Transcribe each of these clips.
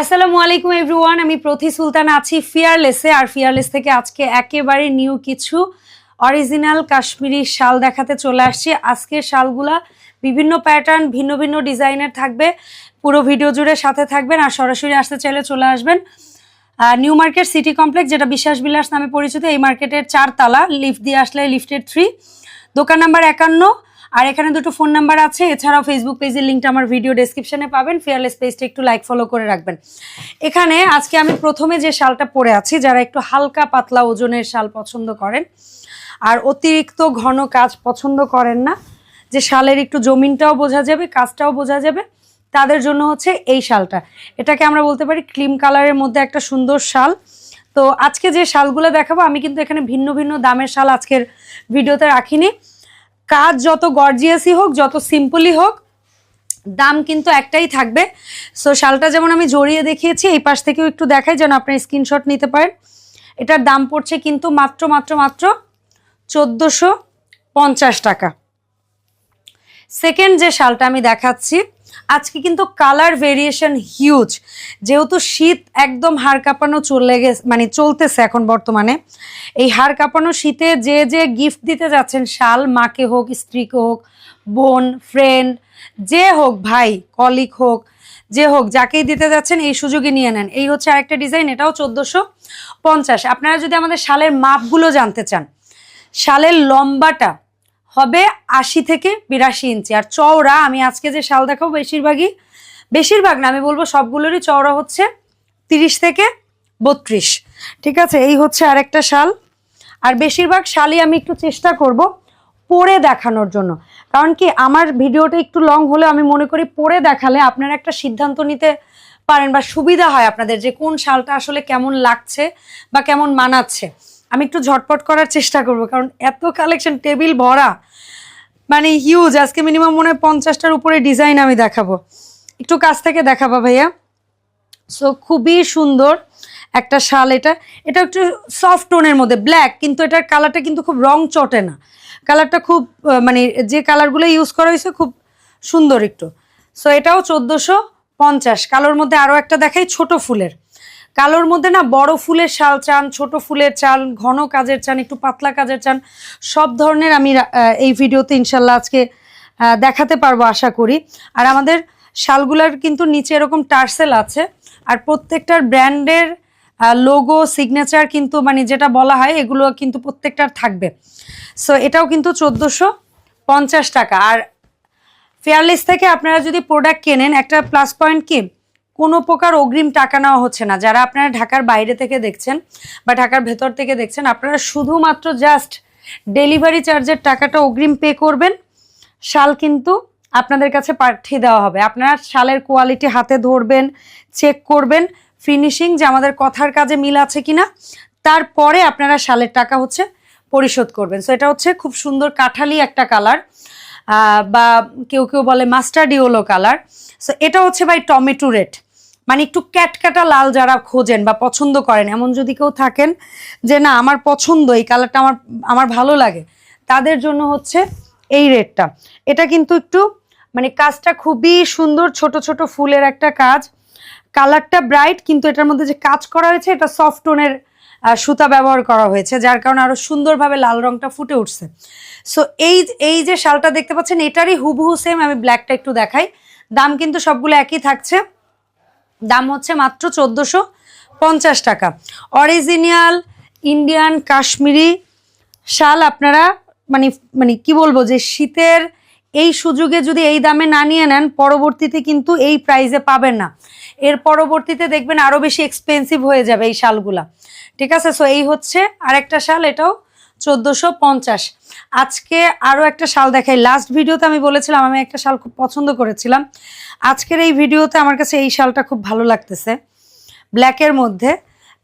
আসসালামু আলাইকুম এভরিওয়ান আমি প্রতি সুলতান আছি ফিয়ারলেসে আর ফিয়ারলেস থেকে আজকে একেবারে নিউ কিছু অরিজিনাল কাশ্মীরি শাল দেখাতে চলে আসছি। আজকের শালগুলা বিভিন্ন প্যাটার্ন ভিন্ন ভিন্ন ডিজাইনের থাকবে। পুরো ভিডিও জুড়ে সাথে থাকবেন আর সরাসরি আসতে চাইলে চলে আসবেন। নিউ মার্কেট সিটি কমপ্লেক্স যেটা বিশ্বাস বিলাস নামে পরিচিত, এই মার্কেটের চারতলা। লিফট দিয়ে আসলে লিফটের থ্রি দোকান নাম্বার একান্ন। আর এখানে দুটো ফোন নাম্বার আছে। এছাড়াও ফেসবুক পেজের লিঙ্কটা আমার ভিডিও ডেসক্রিপশনে পাবেন। ফিয়ারলেস পেজটা একটু লাইক ফলো করে রাখবেন। এখানে আজকে আমি প্রথমে যে শালটা পরে আছি, যারা একটু হালকা পাতলা ওজনের শাল পছন্দ করেন, আর অতিরিক্ত ঘন কাজ পছন্দ করেন না, যে শালের একটু জমিনটাও বোঝা যাবে, কাজটাও বোঝা যাবে, তাদের জন্য হচ্ছে এই শালটা। এটাকে আমরা বলতে পারি ক্রিম কালারের মধ্যে একটা সুন্দর শাল। তো আজকে যে শালগুলো দেখাবো, আমি কিন্তু এখানে ভিন্ন ভিন্ন দামের শাল আজকের ভিডিওতে রাখিনি। কাজ যত গর্জিয়াসই হোক, যত সিম্পলই হোক, দাম কিন্তু একটাই থাকবে। সো শালটা যেমন আমি জড়িয়ে দেখিয়েছি, এই পাশ থেকেও একটু দেখাই যেন আপনার স্ক্রিনশট নিতে পারেন। এটার দাম পড়ছে কিন্তু মাত্র মাত্র মাত্র চোদ্দোশো পঞ্চাশ টাকা। সেকেন্ড যে শালটা আমি দেখাচ্ছি আজকে কিন্তু কালার ভেরিয়েশন হিউজ যেহেতু শীত একদম হাড় কাঁপানো চলে গেছে মানে চলতেছে এখন বর্তমানে। এই হাড় কাঁপানো শীতে যে যে গিফট দিতে যাচ্ছেন, শাল, মাকে হোক, স্ত্রীকে হোক, বোন ফ্রেন্ড যে হোক ভাই কলিক হোক, যে হোক, যাকেই দিতে যাচ্ছেন, এই সুযোগে নিয়ে নেন। এই হচ্ছে আরেকটা ডিজাইন এটাও চোদ্দোশো পঞ্চাশ। আপনারা যদি আমাদের শালের মাপগুলো জানতে চান, শালের লম্বাটা হবে আশি থেকে বিরাশি ইঞ্চি। আর চওড়া, আমি আজকে যে শাল দেখাবো বেশিরভাগই, বেশিরভাগ না, আমি বলব সবগুলোরই চওড়া হচ্ছে তিরিশ থেকে বত্রিশ। ঠিক আছে, এই হচ্ছে আরেকটা শাল। আর বেশিরভাগ শালই আমি একটু চেষ্টা করব পরে দেখানোর জন্য। কারণ কি, আমার ভিডিওটা একটু লং হলে আমি মনে করি পরে দেখালে আপনারা একটা সিদ্ধান্ত নিতে পারেন বা সুবিধা হয় আপনাদের যে কোন শালটা আসলে কেমন লাগছে বা কেমন মানাচ্ছে। আমি একটু ঝটপট করার চেষ্টা করব, কারণ এত কালেকশন টেবিল ভরা। মানে হিউজ আজকে মিনিমাম মনে হয় পঞ্চাশটার উপরে ডিজাইন আমি দেখাবো। একটু কাছ থেকে দেখাবো ভাইয়া। সো খুবই সুন্দর একটা শাল এটা। এটা একটু সফট টোনের মধ্যে ব্ল্যাক কিন্তু এটার কালারটা কিন্তু খুব রং চটে না। কালারটা খুব মানে যে কালারগুলো ইউজ করা হয়েছে, খুব সুন্দর একটু। সো এটাও চোদ্দোশো পঞ্চাশ। কালোর মধ্যে আরও একটা দেখাই, ছোট ফুলের। কালোর মধ্যে না বড় ফুলের শাল চান, ছোট ফুলের চান ঘন কাজের চান, একটু পাতলা কাজের চান, সব ধরনের আমি এই ভিডিওতে ইনশাল্লাহ আজকে দেখাতে পারব আশা করি। আর আমাদের শালগুলার কিন্তু নিচে এরকম টার্সেল আছে, আর প্রত্যেকটার ব্র্যান্ডের লোগো, সিগনেচার কিন্তু মানে যেটা বলা হয়, এগুলো কিন্তু প্রত্যেকটার থাকবে। সো এটাও কিন্তু চোদ্দোশো পঞ্চাশ টাকা। আর ফেয়ারলেস থেকে আপনারা যদি প্রোডাক্ট কেনেন, একটা প্লাস পয়েন্ট কি? কোনো প্রকার অগ্রিম টাকা নেওয়া হচ্ছে না। যারা আপনারা ঢাকার বাইরে থেকে দেখছেন বা ঢাকার ভেতর থেকে দেখছেন, আপনারা শুধুমাত্র জাস্ট ডেলিভারি চার্জের টাকাটা অগ্রিম পে করবেন। শাল কিন্তু আপনাদের কাছে পাঠিয়ে দেওয়া হবে। আপনারা শালের কোয়ালিটি হাতে ধরবেন চেক করবেন ফিনিশিং যে আমাদের কথার কাজে মিল আছে কিনা, তারপরে আপনারা শালের টাকা হচ্ছে পরিশোধ করবেন। সো এটা হচ্ছে খুব সুন্দর কাঠালি একটা কালার বা কেউ কেউ বলে মাস্টার্ড ইয়েলো কালার সো এটা হচ্ছে ভাই টমেটো রেড। মানে একটু ক্যাটকাটা লাল যারা খোঁজেন বা পছন্দ করেন, এমন যদি কেউ থাকেন যে না, আমার পছন্দ, এই কালারটা আমার আমার ভালো লাগে, তাদের জন্য হচ্ছে এই রেডটা এটা কিন্তু একটু মানে কাজটা খুবই সুন্দর, ছোট ছোট ফুলের একটা কাজ। কালারটা ব্রাইট, কিন্তু এটার মধ্যে যে কাজ করা হয়েছে, এটা সফট টোনের সুতা ব্যবহার করা হয়েছে, যার কারণে আরও সুন্দরভাবে লাল রংটা ফুটে উঠছে। সো এই এই যে শালটা দেখতে পাচ্ছেন, এটারই হুবহু সেম আমি ব্ল্যাকটা একটু দেখাই। দাম কিন্তু সবগুলো একই থাকছে। দাম হচ্ছে মাত্র চোদ্দোশো পঞ্চাশ টাকা। অরিজিনাল ইন্ডিয়ান কাশ্মীরি শাল আপনারা মানে মানে কি বলব যে শীতের এই সুযোগে যদি এই দামে না নিয়ে নেন, পরবর্তীতে কিন্তু এই প্রাইজে পাবেন না। এর পরবর্তীতে দেখবেন আরও বেশি এক্সপেন্সিভ হয়ে যাবে এই শালগুলা। ঠিক আছে? সো এই হচ্ছে আরেকটা শাল, এটাও চোদ্দোশো পঞ্চাশ। আজকে আরও একটা শাল দেখাই। লাস্ট ভিডিওতে আমি বলেছিলাম, আমি একটা শাল খুব পছন্দ করেছিলাম। আজকের এই ভিডিওতে আমার কাছে এই শালটা খুব ভালো লাগতেছে ব্ল্যাকের মধ্যে।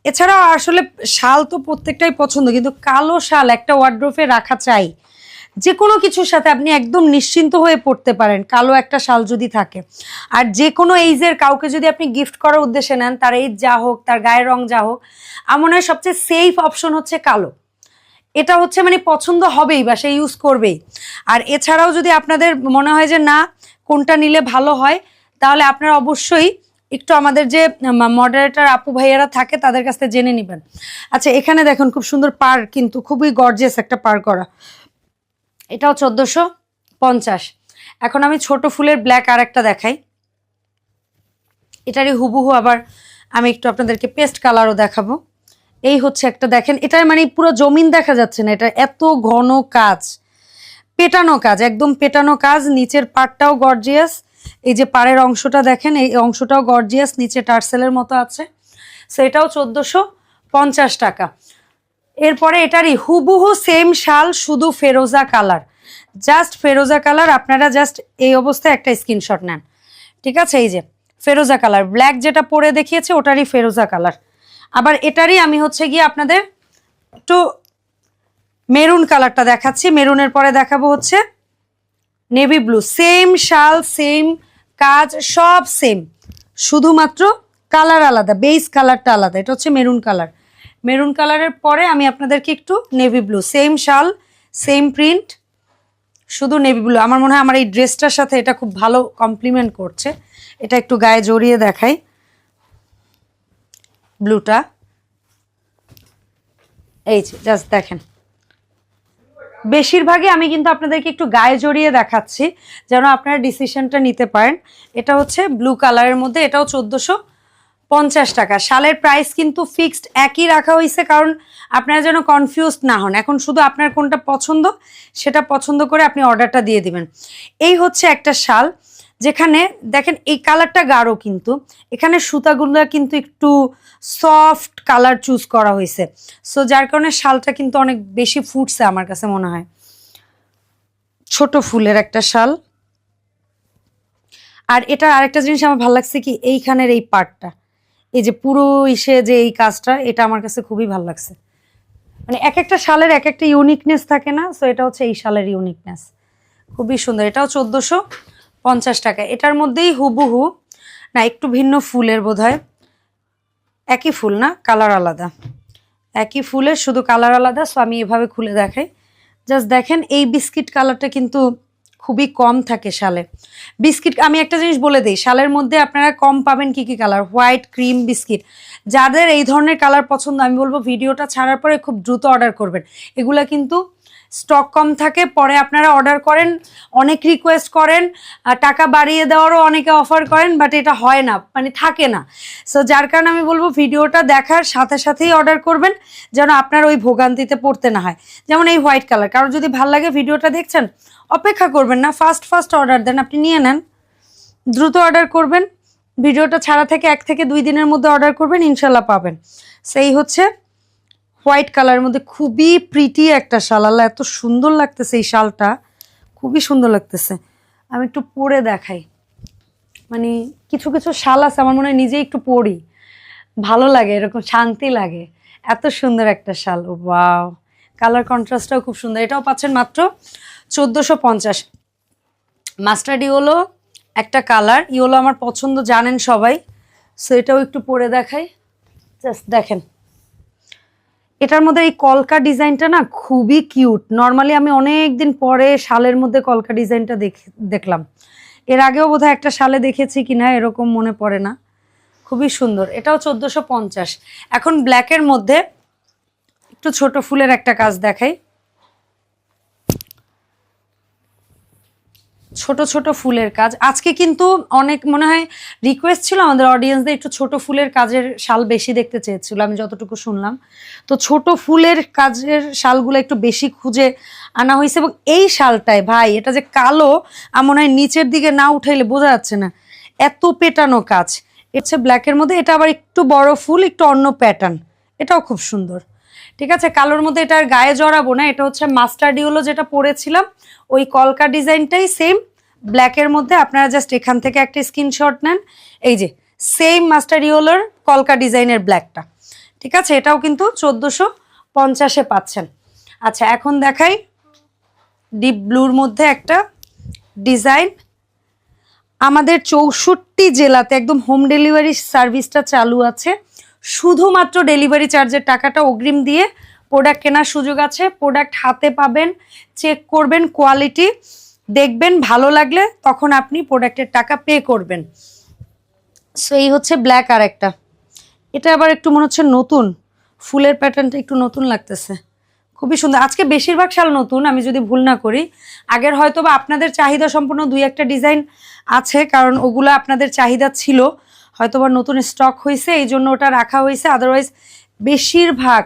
এছাড়াও আসলে শাল তো প্রত্যেকটাই পছন্দ, কিন্তু কালো শাল একটা ওয়ার্ড্রোফে রাখা চাই। যে কোনো কিছুর সাথে আপনি একদম নিশ্চিন্ত হয়ে পড়তে পারেন, কালো একটা শাল যদি থাকে। আর যে কোনো এইজের কাউকে যদি আপনি গিফট করার উদ্দেশ্যে নেন, তার এইজ যা হোক, তার গায়ের রং যা হোক, আমার মনে হয় সবচেয়ে সেফ অপশন হচ্ছে কালো। এটা হচ্ছে মানে পছন্দ হবেই বা সে ইউজ করবেই। আর এছাড়াও যদি আপনাদের মনে হয় যে না, কোনটা নিলে ভালো হয়, তাহলে আপনারা অবশ্যই একটু আমাদের যে মডারেটার আপু ভাইয়ারা থাকে, তাদের কাছ থেকে জেনে নেবেন। আচ্ছা এখানে দেখুন, খুব সুন্দর পার কিন্তু, খুবই গর্জিয়াস একটা পার করা। এটাও চোদ্দোশো পঞ্চাশ। এখন আমি ছোট ফুলের ব্ল্যাক আর একটা দেখাই। এটারই হুবহু আবার আমি একটু আপনাদেরকে পেস্ট কালারও দেখাবো। এই হচ্ছে একটা, দেখেন এটা মানে পুরো জমিন দেখা যাচ্ছে না, এটা এত ঘন কাজ, পেটানো কাজ, একদম পেটানো কাজ, নিচের পাটটাও গর্জিয়াস এই যে পাড়ের অংশটা দেখেন, এই অংশটাও গর্জিয়াস নিচে টার্সেলের মতো আছে সো এটাও চোদ্দোশো পঞ্চাশ টাকা। এরপরে এটারই হুবহু সেম শাল, শুধু ফেরোজা কালার জাস্ট ফেরোজা কালার, আপনারা জাস্ট এই অবস্থায় একটা স্ক্রিনশট নেন, ঠিক আছে, এই যে, ফেরোজা কালার ব্ল্যাক যেটা পরে দেখিয়েছে, ওটারই ফেরোজা কালার। আবার এটারই আমি হচ্ছে গিয়ে আপনাদের একটু মেরুন কালারটা দেখাচ্ছি। মেরুনের পরে দেখাবো হচ্ছে নেভি ব্লু। সেম শাল, সেম কাজ, সব সেম। শুধুমাত্র কালার আলাদা, বেস কালারটা আলাদা। এটা হচ্ছে মেরুন কালার। মেরুন কালারের পরে আমি আপনাদেরকে একটু নেভি ব্লু। সেম শাল, সেম প্রিন্ট, শুধু নেভি ব্লু। আমার মনে হয় আমার এই ড্রেসটার সাথে এটা খুব ভালো কমপ্লিমেন্ট করছে। এটা একটু গায়ে জড়িয়ে দেখাই। ব্লুটা। এই যে জাস্ট দেখেন। বেশিরভাগই আমি কিন্তু আপনাদেরকে একটু গায়ে জড়িয়ে দেখাচ্ছি, যেন আপনারা ডিসিশনটা নিতে পারেন। এটা হচ্ছে ব্লু কালারের মধ্যে, এটাও চোদ্দোশো পঞ্চাশ টাকা। শালের প্রাইস কিন্তু ফিক্সড একই রাখা হয়েছে কারণ আপনারা যেন কনফিউজ না হন। এখন শুধু আপনার কোনটা পছন্দ, সেটা পছন্দ করে আপনি অর্ডারটা দিয়ে দিবেন। এই হচ্ছে একটা শাল। যেখানে দেখেন এই কালারটা গাঢ় কিন্তু। এখানে সুতাগুলো কিন্তু একটু সফট কালার চুজ করা হয়েছে। সো যার কারণে শালটা কিন্তু অনেক বেশি ফুটছে আমার কাছে মনে হয়। ছোট ফুলের একটা শাল। আর এটা আরেকটা জিনিস আমার ভালো লাগছে কি, এইখানের এই পার্টটা এই যে পুরো ইসে যে এই কাজটা, এটা আমার কাছে খুবই ভালো লাগছে। মানে এক একটা শালের এক একটা ইউনিকনেস থাকে না? সো এটা হচ্ছে এই শালের ইউনিকনেস খুবই সুন্দর। এটাও চোদ্দোশো। পঞ্চাশ টাকা। এটার মধ্যেই হুবহু, না, একটু ভিন্ন ফুলের বোধ একই ফুল না, কালার আলাদা। একই ফুলের, শুধু কালার আলাদা সো আমি এভাবে খুলে দেখাই। জাস্ট দেখেন, এই বিস্কিট কালারটা কিন্তু খুবই কম থাকে শালে। বিস্কিট, আমি একটা জিনিস বলে দিই, শালের মধ্যে আপনারা কম পাবেন কি কি কালার? White cream biscuit. যাদের এই ধরনের কালার পছন্দ, আমি বলব, ভিডিওটা ছাড়ার পরে খুব দ্রুত অর্ডার করবেন। এগুলা কিন্তু স্টক কম থাকে, পরে আপনারা অর্ডার করেন, অনেক রিকোয়েস্ট করেন টাকা বাড়িয়ে দেওয়ারও অনেকে অফার করেন বাট এটা হয় না মানে থাকে না। সো যার কারণে আমি বলব ভিডিওটা দেখার সাথে সাথেই অর্ডার করবেন, যেন আপনার ওই ভোগান্তিতে পড়তে না হয়। যেমন এই হোয়াইট কালার কারও যদি ভালো লাগে ভিডিওটা দেখছেন, অপেক্ষা করবেন না ফার্স্ট ফার্স্ট অর্ডার দেন আপনি নিয়ে নেন। দ্রুত অর্ডার করবেন, ভিডিওটা ছাড়া থেকে এক থেকে দুই দিনের মধ্যে অর্ডার করবেন, ইনশাল্লাহ পাবেন। সেই হচ্ছে হোয়াইট কালারের মধ্যে খুবই প্রিটি একটা শাল। আল্লাহ, এত সুন্দর লাগতেছে এই শালটা। খুবই সুন্দর লাগতেছে। আমি একটু পরে দেখাই। মানে কিছু কিছু শাল আছে, আমার মনে হয় নিজেই একটু পড়ি ভালো লাগে, এরকম শান্তি লাগে। এত সুন্দর একটা শাল, ওয়াও। কালার কন্ট্রাস্টটাও খুব সুন্দর। এটাও পাচ্ছেন মাত্র চোদ্দোশো পঞ্চাশ। মাস্টার্ড ইয়েলো একটা কালার। ইয়েলো আমার পছন্দ, জানেন সবাই। সো এটাও একটু পরে দেখাই। জাস্ট দেখেন। এটার মধ্যে এই কলকা ডিজাইনটা না খুবই কিউট। নর্মালি আমি অনেক দিন পরে শালের মধ্যে কলকা ডিজাইনটা দেখ- দেখলাম। এর আগেও বোধহয় একটা শালে দেখেছি কিনা, এরকম মনে পড়ে না। খুবই সুন্দর। এটাও চোদ্দোশো এখন ব্ল্যাকের মধ্যে একটু ছোট ফুলের একটা কাজ দেখাই। ছোট ছোট ফুলের কাজ। আজকে কিন্তু অনেক, মনে হয় রিকোয়েস্ট ছিল আমাদের অডিয়েন্সদের একটু ছোট ফুলের কাজের শাল বেশি দেখতে চেয়েছিল, আমি যতটুকু শুনলাম। তো ছোট ফুলের কাজের শালগুলো একটু বেশি খুঁজে আনা হয়েছে এবং এই শালটায়, ভাই, এটা যে কালো আমার মনে হয় নিচের দিকে না উঠাইলে বোঝা যাচ্ছে না। এত পেটানো কাজ। হচ্ছে ব্ল্যাকের মধ্যে এটা আবার একটু বড় ফুল, একটু অন্য প্যাটার্ন এটাও খুব সুন্দর। ঠিক আছে? কালোর মধ্যে এটা আর গায়ে জড়াবো না, এটা হচ্ছে মাস্টার ডিওলো যেটা পরেছিলাম। ওই কলকা ডিজাইনটাই সেম ব্ল্যাকের মধ্যে আপনারা জাস্ট এখান থেকে একটা স্ক্রিনশট নেন। এই যে সেম মাস্টার ডিওলোর কলকা ডিজাইনের ব্ল্যাকটা ঠিক আছে? এটাও কিন্তু চোদ্দোশো পঞ্চাশে পাচ্ছেন। আচ্ছা এখন দেখাই ডিপ ব্লুর মধ্যে একটা ডিজাইন আমাদের চৌষট্টি জেলাতে একদম হোম ডেলিভারি সার্ভিসটা চালু আছে। শুধুমাত্র ডেলিভারি চার্জের টাকাটা অগ্রিম দিয়ে প্রোডাক্ট কেনার সুযোগ আছে। প্রোডাক্ট হাতে পাবেন চেক করবেন কোয়ালিটি দেখবেন, ভালো লাগলে তখন আপনি প্রোডাক্টের টাকা পে করবেন। সো এই হচ্ছে ব্ল্যাক আর একটা এটা আবার একটু মনে হচ্ছে নতুন। ফুলের প্যাটার্নটা একটু নতুন লাগতেছে। খুবই সুন্দর। আজকে বেশিরভাগ শাল নতুন, আমি যদি ভুল না করি। আগের হয়তো বা আপনাদের চাহিদা সম্পূর্ণ দুই একটা ডিজাইন আছে, কারণ ওগুলো আপনাদের চাহিদা ছিল। হয়তো বা নতুন স্টক হয়েছে এই জন্য ওটা রাখা হয়েছে আদারওয়াইজ বেশিরভাগ,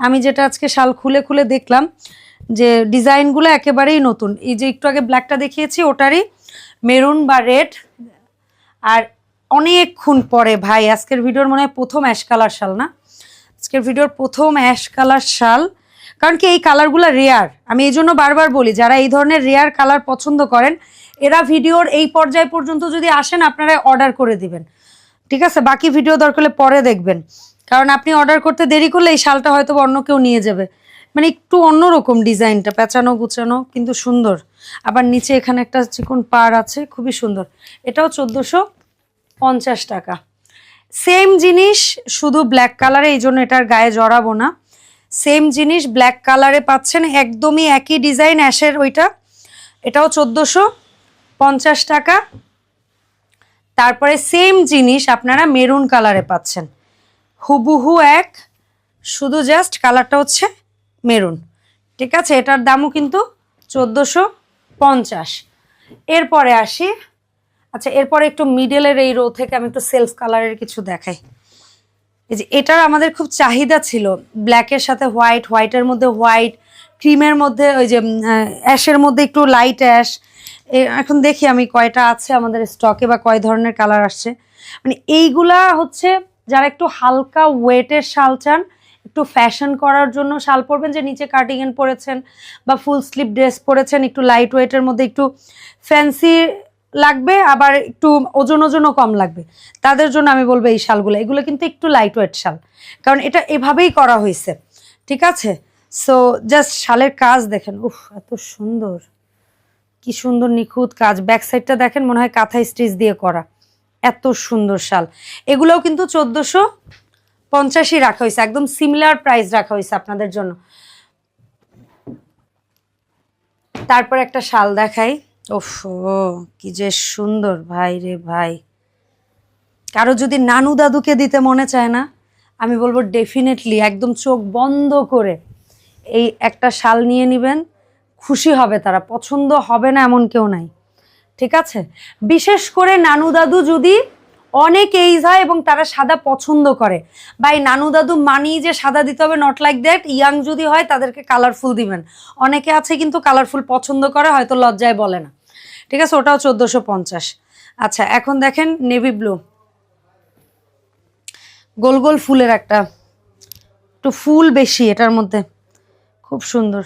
আমি যেটা আজকে শাল খুলে খুলে দেখলাম, যে ডিজাইনগুলো একেবারেই নতুন। এই যে একটু আগে ব্ল্যাকটা দেখিয়েছি, ওটারই মেরুন বা রেড আর অনেকক্ষণ পরে, ভাই, আজকের ভিডিওর মনে হয় প্রথম অ্যাশ কালার শাল না? আজকের ভিডিওর প্রথম অ্যাশ কালার শাল। কারণ কি, এই কালারগুলো রেয়ার আমি এই জন্য বারবার বলি, যারা এই ধরনের রেয়ার কালার পছন্দ করেন, এরা ভিডিওর এই পর্যায় পর্যন্ত যদি আসেন আপনারা অর্ডার করে দিবেন। ঠিক আছে? বাকি ভিডিও দরকার হলে পরে দেখবেন। কারণ আপনি অর্ডার করতে দেরি করলে এই শালটা হয়তো অন্য কেউ নিয়ে যাবে। মানে একটু অন্যরকম ডিজাইনটা, পেঁচানো, গুছানো, কিন্তু সুন্দর। আবার নিচে এখানে একটা চিকন পার আছে, খুবই সুন্দর। এটাও চোদ্দোশো পঞ্চাশ টাকা। সেম জিনিস, শুধু ব্ল্যাক কালারে এই জন্য এটার গায়ে জড়াবো না। সেম জিনিস ব্ল্যাক কালারে পাচ্ছেন একদমই একই ডিজাইন অ্যাশের ওইটা। এটাও চোদ্দোশো পঞ্চাশ টাকা। তারপরে সেম জিনিস আপনারা মেরুন কালারে পাচ্ছেন। হুবুহু এক, শুধু জাস্ট কালারটা হচ্ছে মেরুন ঠিক আছে, এটার দামও কিন্তু চোদ্দোশো পঞ্চাশ। এরপরে আসি। আচ্ছা এরপরে একটু মিডলের এই রো থেকে আমি একটু সেলফ কালারের কিছু দেখাই। এই যে এটার আমাদের খুব চাহিদা ছিল। ব্ল্যাকের সাথে হোয়াইট হোয়াইটের মধ্যে হোয়াইট ক্রিমের মধ্যে ওই যে অ্যাশের মধ্যে একটু লাইট অ্যাশ এখন দেখি আমি কয়টা আছে আমাদের স্টকে বা কয় ধরনের কালার আসছে। মানে এইগুলা হচ্ছে যারা একটু হালকা ওয়েটের শাল চান, একটু ফ্যাশন করার জন্য শাল পরবেন, যে নিচে কার্ডিগান পরেছেন বা ফুল স্লিভ ড্রেস পরেছেন, একটু লাইট ওয়েটের মধ্যে একটু ফ্যান্সি লাগবে, আবার একটু ওজন ওজনও কম লাগবে। তাদের জন্য আমি বলব এই শালগুলো। এগুলো কিন্তু একটু লাইট ওয়েট শাল। কারণ এটা এভাবেই করা হয়েছে ঠিক আছে? সো জাস্ট শালের কাজ দেখেন। উফ, এত সুন্দর। কি সুন্দর নিখুঁত কাজ। ব্যাক সাইডটা দেখেন, মনে হয় কাঁথা স্টিচ দিয়ে করা। এত সুন্দর শাল। এগুলোও কিন্তু চোদ্দোশো পঞ্চাশই রাখা হয়েছে, একদম সিমিলার প্রাইস রাখা হয়েছে আপনাদের জন্য। তারপর একটা শাল দেখাই। ওফ, কি যে সুন্দর, ভাই রে ভাই। কারও যদি নানু দাদুকে দিতে মনে চায় না, আমি বলব ডেফিনেটলি একদম চোখ বন্ধ করে এই একটা শাল নিয়ে নেবেন। খুশি হবে তারা, পছন্দ হবে না এমন কেউ নাই। ঠিক আছে? বিশেষ করে নানু দাদু যদি অনেক এইজ হয় এবং তারা সাদা পছন্দ করে বা এই নানু দাদু মানি যে সাদা দিতে হবে নট লাইক দ্যাট ইয়াং যদি হয় তাদেরকে কালারফুল দিবেন। অনেকে আছে কিন্তু কালারফুল পছন্দ করে, হয়তো লজ্জায় বলে না। ঠিক আছে? ওটাও চোদ্দোশো পঞ্চাশ। আচ্ছা এখন দেখেন নেভি ব্লু গোল গোল ফুলের একটা, একটু ফুল বেশি এটার মধ্যে। খুব সুন্দর।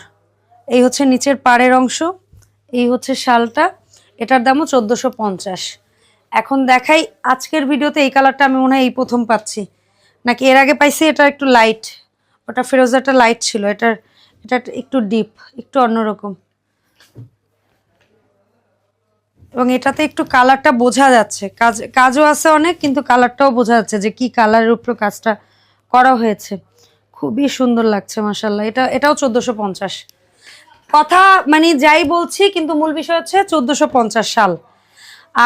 এই হচ্ছে নিচের পাড়ের অংশ, এই হচ্ছে শালটা, এটার দামও চোদ্দোশো পঞ্চাশ। এখন দেখাই আজকের ভিডিওতে এই কালারটা আমি মনে হয় এই প্রথম পাচ্ছি। নাকি এর আগে পাইছি, এটা একটু লাইট ওটা ফেরোজাটা লাইট ছিল, এটার, এটা একটু ডিপ একটু অন্যরকম। এবং এটাতে একটু কালারটা বোঝা যাচ্ছে। কাজ, কাজও আছে অনেক, কিন্তু কালারটাও বোঝা যাচ্ছে যে কি কালারের উপর কাজটা করা হয়েছে। খুবই সুন্দর লাগছে মাসাল্লাহ এটা, এটাও চোদ্দোশো পঞ্চাশ। কথা মানে যাই বলছি, কিন্তু মূল বিষয় হচ্ছে চোদ্দোশো সাল।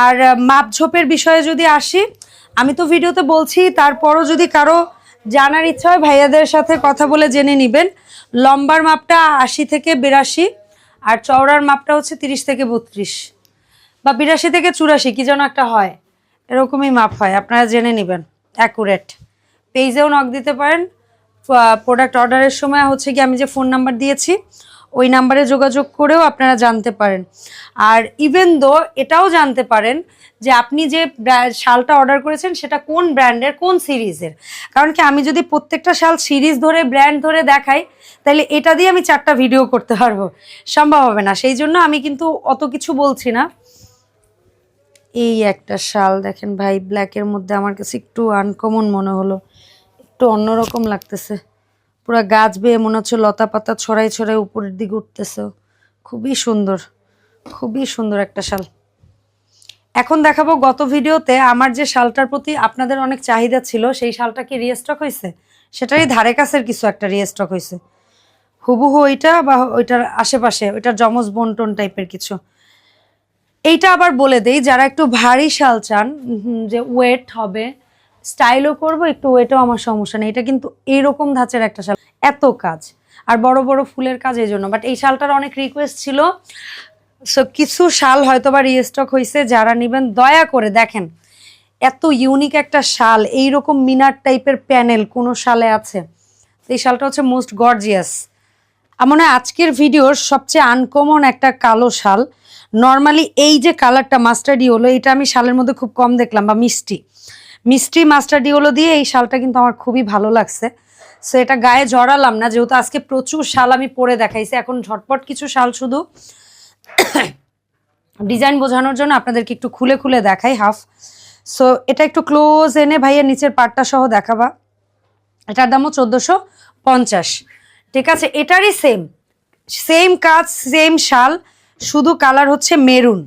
আর মাপঝোপের বিষয়ে যদি আসি, আমি তো ভিডিওতে বলছি, তারপরও যদি কারও জানার ইচ্ছা হয়, ভাইয়াদের সাথে কথা বলে জেনে নেবেন। লম্বার মাপটা আশি থেকে বিরাশি, আর চওড়ার মাপটা হচ্ছে তিরিশ থেকে বত্রিশ। বা বিরাশি থেকে চুরাশি, কি যেন একটা হয়। এরকমই মাপ হয়, আপনারা জেনে নেবেন অ্যাকুরেট পেজেও নক দিতে পারেন প্রোডাক্ট অর্ডারের সময় হচ্ছে কি, আমি যে ফোন নাম্বার দিয়েছি ওই নাম্বারে যোগাযোগ করেও আপনারা জানতে পারেন। আর ইভেন দো এটাও জানতে পারেন যে আপনি যে শালটা অর্ডার করেছেন সেটা কোন ব্র্যান্ডের কোন সিরিজের? কারণ কি আমি যদি প্রত্যেকটা শাল সিরিজ ধরে ব্র্যান্ড ধরে দেখাই, তাহলে এটা দিয়ে আমি চারটা ভিডিও করতে পারব। সম্ভব হবে না। সেই জন্য আমি কিন্তু অত কিছু বলছি না। এই একটা শাল দেখেন ভাই ব্ল্যাকের মধ্যে আমার কাছে একটু আনকমন মনে হলো। একটু অন্যরকম লাগতেছে। পুরো গাছ বেয়ে মনে হচ্ছে লতা পাতা ছড়াই ছড়াই উপরের দিকে উঠতেছে। খুবই সুন্দর খুবই সুন্দর একটা শাল। এখন দেখাবো গত ভিডিওতে আমার যে শালটার প্রতি আপনাদের অনেক চাহিদা ছিল, সেই শালটা কি রিস্টক হয়েছে? সেটারই ধারে কাছের কিছু একটা রিস্টক হয়েছে। হুবহু ওইটা বা ওইটার আশেপাশে, ওইটার জমজ বন্টন টাইপের কিছু। এইটা আবার বলে দেই, যারা একটু ভারী শাল চান যে ওয়েট হবে স্টাইলও করব, একটু ওয়েটও আমার সমস্যা নেই। এটা কিন্তু এইরকম ধাঁচের একটা শাল। এত কাজ। আর বড় বড় ফুলের কাজ এই জন্য। বাট এই শালটার অনেক রিকোয়েস্ট ছিল। সো কিছু শাল হয়তো বা রিস্টক হয়েছে যারা নেবেন, দয়া করে দেখেন। এত ইউনিক একটা শাল। এইরকম মিনার টাইপের প্যানেল কোনো শালে আছে? এই শালটা হচ্ছে মোস্ট গর্জিয়াস আমার আজকের ভিডিওর সবচেয়ে আনকমন একটা কালো শাল। নর্মালি এই যে কালারটা মাস্টার্ডি হলো এটা আমি শালের মধ্যে খুব কম দেখলাম, বা মিষ্টি। মিষ্টি মাস্টার্ডি হলো দিয়ে এই শালটা কিন্তু আমার খুবই ভালো লাগছে। সো এটা গায়ে জড়ালাম না, যেহেতু আজকে প্রচুর শাল আমি পরে দেখাইছি, এখন ঝটপট কিছু শাল শুধু ডিজাইন বোঝানোর জন্য আপনাদেরকে একটু খুলে খুলে দেখাই হাফ। সো এটা একটু ক্লোজ এনে ভাইয়ের নিচের পাটটা সহ দেখাবা। এটার দামও চোদ্দোশো পঞ্চাশ। ঠিক আছে, এটারই সেম সেম কাজ সেম শাল, শুধু কালার হচ্ছে মেরুন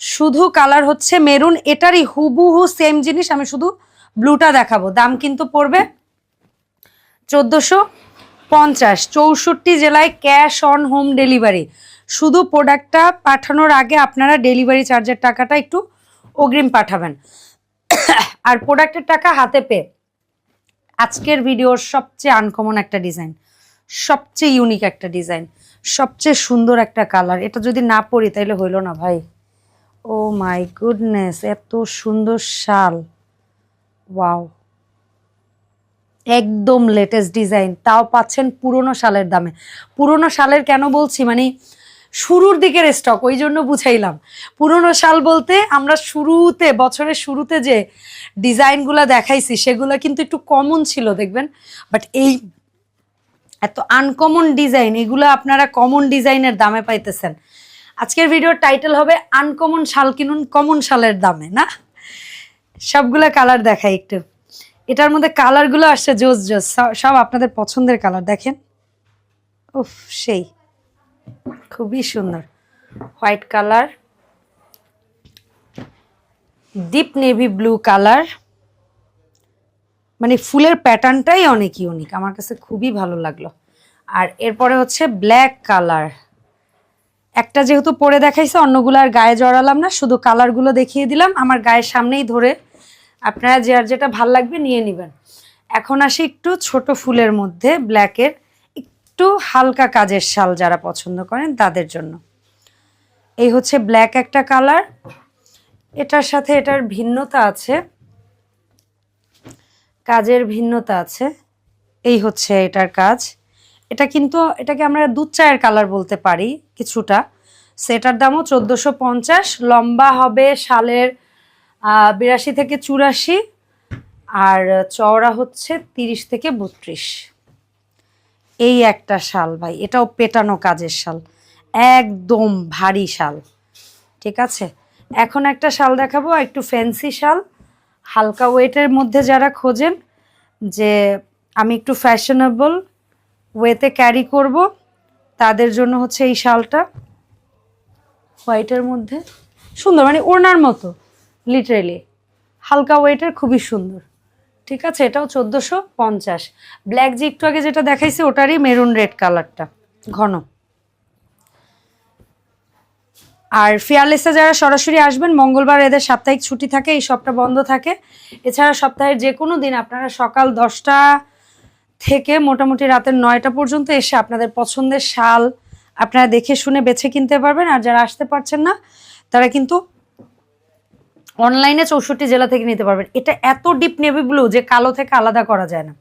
শুধু কালার হচ্ছে মেরুন এটারই হুবহু সেম জিনিস, আমি শুধু ব্লুটা দেখাবো। দাম কিন্তু পড়বে চোদ্দোশো পঞ্চাশ, চৌষট্টি জেলায় ক্যাশ অন হোম ডেলিভারি শুধু প্রোডাক্টটা পাঠানোর আগে আপনারা ডেলিভারি চার্জের টাকাটা একটু অগ্রিম পাঠাবেন। আর প্রোডাক্টের টাকা হাতে পেয়ে আজকের ভিডিওর সবচেয়ে আনকমন একটা ডিজাইন সবচেয়ে ইউনিক একটা ডিজাইন সবচেয়ে সুন্দর একটা কালার এটা যদি না পরি তাইলে হইল না ভাই। ও মাই গুডনেস, এত সুন্দর শাল। ওয়াও। একদম লেটেস্ট ডিজাইন, তাও পাচ্ছেন পুরনো শালের দামে। পুরনো শালের কেন বলছি? মানে শুরুর দিকের স্টক ওই জন্য বুঝাইলাম। পুরনো শাল বলতে আমরা শুরুতে, বছরের শুরুতে যে ডিজাইনগুলো দেখাইছি, সেগুলো কিন্তু একটু কমন ছিল, দেখবেন? বাট এই এত আনকমন ডিজাইন, এগুলো আপনারা কমন ডিজাইনের দামে পাইতেছেন। আজকের ভিডিওর টাইটেল হবে আনকমন শাল কিনুন কমন শালের দামে, না? সবগুলো কালার দেখাই একটু। এটার মধ্যে কালারগুলো আসছে জোস জোস সব- আপনাদের পছন্দের কালার দেখেন। উফ, সেই। খুবই সুন্দর। White colour deep navy blue colour মানে ফুলের প্যাটার্নটাই অনেক ইউনিক আমার কাছে খুবই ভালো লাগল। আর এরপরে হচ্ছে ব্ল্যাক কালার একটা যেহেতু পরে দেখাইছে, অন্যগুলো আর গায়ে জড়ালাম না, শুধু কালারগুলো দেখিয়ে দিলাম। আমার গায়ের সামনেই ধরে আপনারা যে আর যেটা ভালো লাগবে নিয়ে নেবেন। এখন আসি একটু ছোট ফুলের মধ্যে, ব্ল্যাকের, একটু হালকা কাজের শাল যারা পছন্দ করেন তাদের জন্য। এই হচ্ছে ব্ল্যাক একটা কালার। এটার সাথে এটার ভিন্নতা আছে। কাজের ভিন্নতা আছে। এই হচ্ছে এটার কাজ। এটা কিন্তু এটাকে আমরা দুধ চায়ের কালার বলতে পারি কিছুটা। সেটার দামও চোদ্দোশো পঞ্চাশ লম্বা হবে আহ, বিরাশি থেকে চুরাশি আর চওড়া হচ্ছে তিরিশ থেকে বত্রিশ। এই একটা শাল ভাই এটাও পেটানো কাজের শাল। একদম ভারী শাল ঠিক আছে? এখন একটা শাল দেখাবো একটু ফ্যান্সি শাল। হালকা ওয়েটের মধ্যে যারা খোঁজেন যে আমি একটু ফ্যাশনেবল ওয়েতে ক্যারি করব। তাদের জন্য হচ্ছে এই শালটা। হোয়াইটের মধ্যে। সুন্দর মানে ওড়নার মতো লিটারেলি হালকা ওয়েটের, খুবই সুন্দর। ঠিক আছে, এটাও চোদ্দোশো পঞ্চাশ। ব্ল্যাক যে একটু আগে যেটা দেখাইছি, ওটারই মেরুন রেড কালারটা ঘন। আর ফিয়ারলেসে যারা সরাসরি আসবেন, মঙ্গলবার এদের সাপ্তাহিক ছুটি থাকে, এই সবটা বন্ধ থাকে। এছাড়া সপ্তাহের যে কোনো দিন আপনারা সকাল দশটা থেকে মোটামুটি রাতের নয়টা পর্যন্ত এসে আপনাদের পছন্দের শাল আপনারা দেখে শুনে বেছে কিনতে পারবেন। আর যারা আসতে পারছেন না, তারা কিন্তু অনলাইনে চৌষট্টি জেলা থেকে নিতে পারবেন। এটা এত ডিপ নেভি ব্লু যে কালো থেকে আলাদা করা যায় না।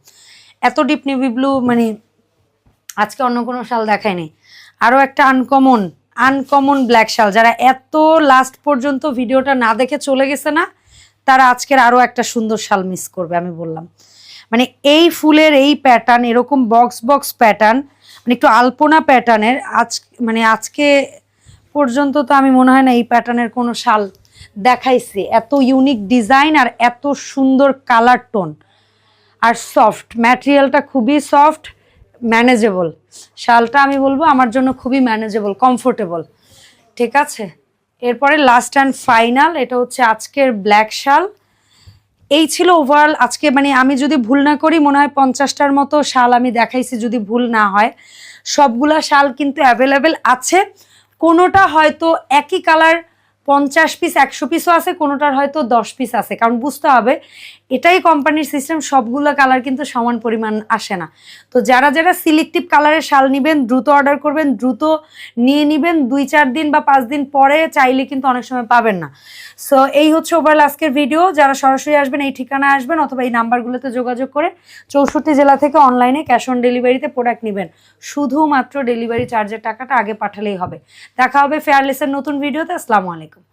এত ডিপ নেভি ব্লু মানে আজকে অন্য কোনো শাল দেখায়নি। আরও একটা আনকমন আনকমন ব্ল্যাক শাল। যারা এত লাস্ট পর্যন্ত ভিডিওটা না দেখে চলে গেছে না, তারা আজকের আরও একটা সুন্দর শাল মিস করবে, আমি বললাম। মানে এই ফুলের এই প্যাটার্ন এরকম বক্স বক্স প্যাটার্ন মানে একটু আলপনা প্যাটার্নের আজ মানে আজকে পর্যন্ত তো আমি মনে হয় না এই প্যাটার্নের কোনো শাল দেখাইছি। এত ইউনিক ডিজাইন আর এত সুন্দর কালার টোন আর সফট ম্যাটেরিয়ালটা খুবই সফট ম্যানেজেবল শালটা আমি বলব আমার জন্য খুবই ম্যানেজেবল কমফোর্টেবল ঠিক আছে? এরপরে লাস্ট অ্যান্ড ফাইনাল এটা হচ্ছে আজকের ব্ল্যাক শাল। এই ছিল ওভারঅল আজকে মানে আমি যদি ভুল না করি, মনে হয় পঞ্চাশটার মতো শাল আমি দেখাইছি যদি ভুল না হয়। সবগুলা শাল কিন্তু অ্যাভেলেবেল আছে। কোনোটা হয়তো একই কালার পঞ্চাশ পিস একশো পিসও আছে, কোনোটার হয়তো দশ পিস আছে। কারণ বুঝতে হবে, এটাই কোম্পানির সিস্টেম সবগুলো কালার কিন্তু সমান পরিমাণ আসে না। তো যারা যারা সিলেক্টিভ কালারের শাল নেবেন, দ্রুত অর্ডার করবেন, দ্রুত নিয়ে নেবেন, দুই চার দিন বা পাঁচ দিন পরে চাইলে কিন্তু অনেক সময় পাবেন না। সো এই হচ্ছে ওভারঅল আজকের ভিডিও যারা সরাসরি আসবেন, এই ঠিকানায় আসবেন অথবা এই নাম্বারগুলোতে যোগাযোগ করে চৌষট্টি জেলা থেকে অনলাইনে ক্যাশ অন ডেলিভারিতে প্রোডাক্ট নেবেন। শুধুমাত্র ডেলিভারি চার্জের টাকাটা আগে পাঠালেই হবে। দেখা হবে ফেয়ারলেসের নতুন ভিডিওতে আসসালামু আলাইকুম।